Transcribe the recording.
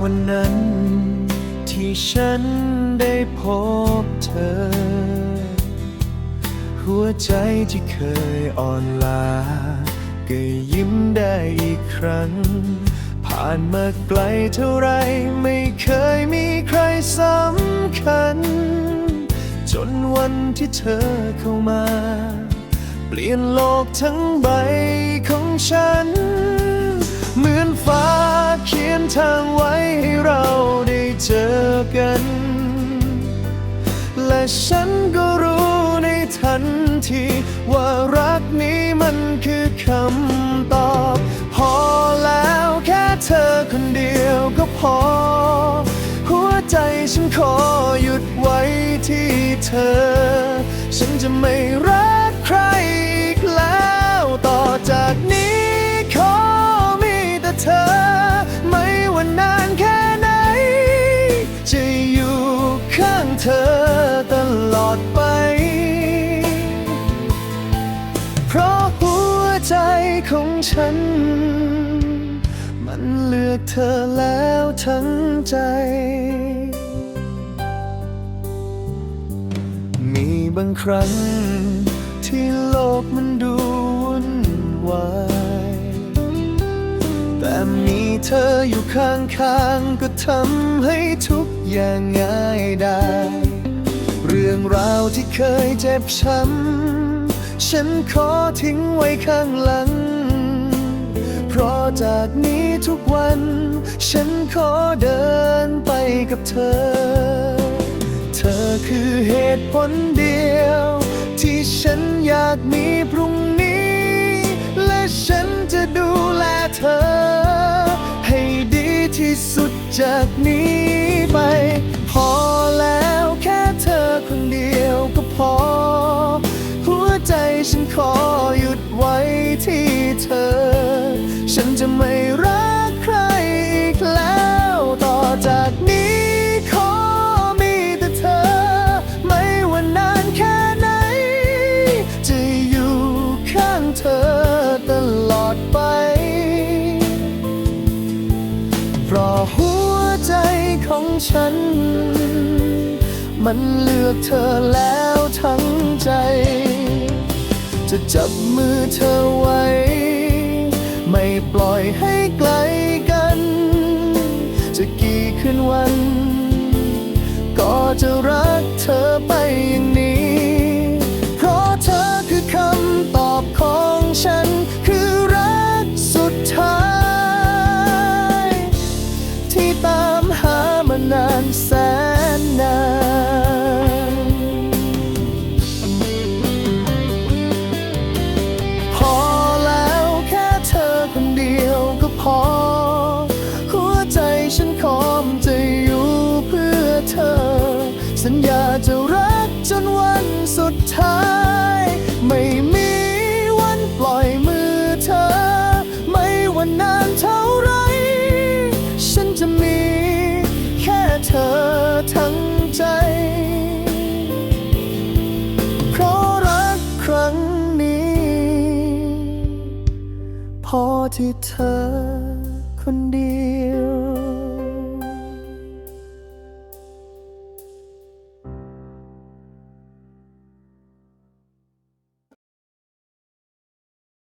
วันั้น ที่ฉันได้พบเธอ หัวใจที่เคยอ่อนล้าก็ยิ้มได้อีกครั้ง ผ่านมาไกลเท่าไรไม่เคยมีใครสำคัญ จนวันที่เธอเข้ามา เปลี่ยนโลกทั้งใบของฉัน เหมือนฟ้าเขียนทางไว้ให้เราได้เจอกัน และฉันก็รู้ในทันทีว่ารักนี้มันคือคำตอบ พอแล้วแค่เธอคนเดียวก็พอ หัวใจฉันขอหยุดไว้ที่เธอ ฉันจะไม่รัก เธอตลอดไป เพราะหัวใจของฉัน มันเลือกเธอแล้วทั้งใจ มีบางครั้งที่โลกมันดูวุ่นวาย มีเธออยู่ข้างๆ ก็ทำให้ทุกอย่างง่ายได้ เรื่องราวที่เคยเจ็บช้ำ ฉันขอทิ้งไว้ข้างหลัง เพราะจากนี้ทุกวัน ฉันขอเดินไปกับเธอ เธอคือเหตุผลเดียว ที่ฉันอยากมีพรุ่ง จะดูแลเธอ ให้ดีที่สุดจากนี้ไป พอแล้วแค่เธอคนเดียวก็พอ หัวใจฉันขอหยุดไว้ที่เธอ ฉันจะไม่ ฉัน มันเลือกเธอแล้วทั้งใจ จะจับมือเธอไว้ ไม่ปล่อยให้ไกลกัน จะกี่คืนวัน ก็จะรักเธอไป ฉันขอมจะอยู่เพื่อเธอ สัญญาจะรักจนวันสุดท้าย ไม่มีวันปล่อยมือเธอ ไม่ว่านานเท่าไร ฉันจะมีแค่เธอทั้งใจ เพราะรักครั้งนี้ พอที่เธอคนดี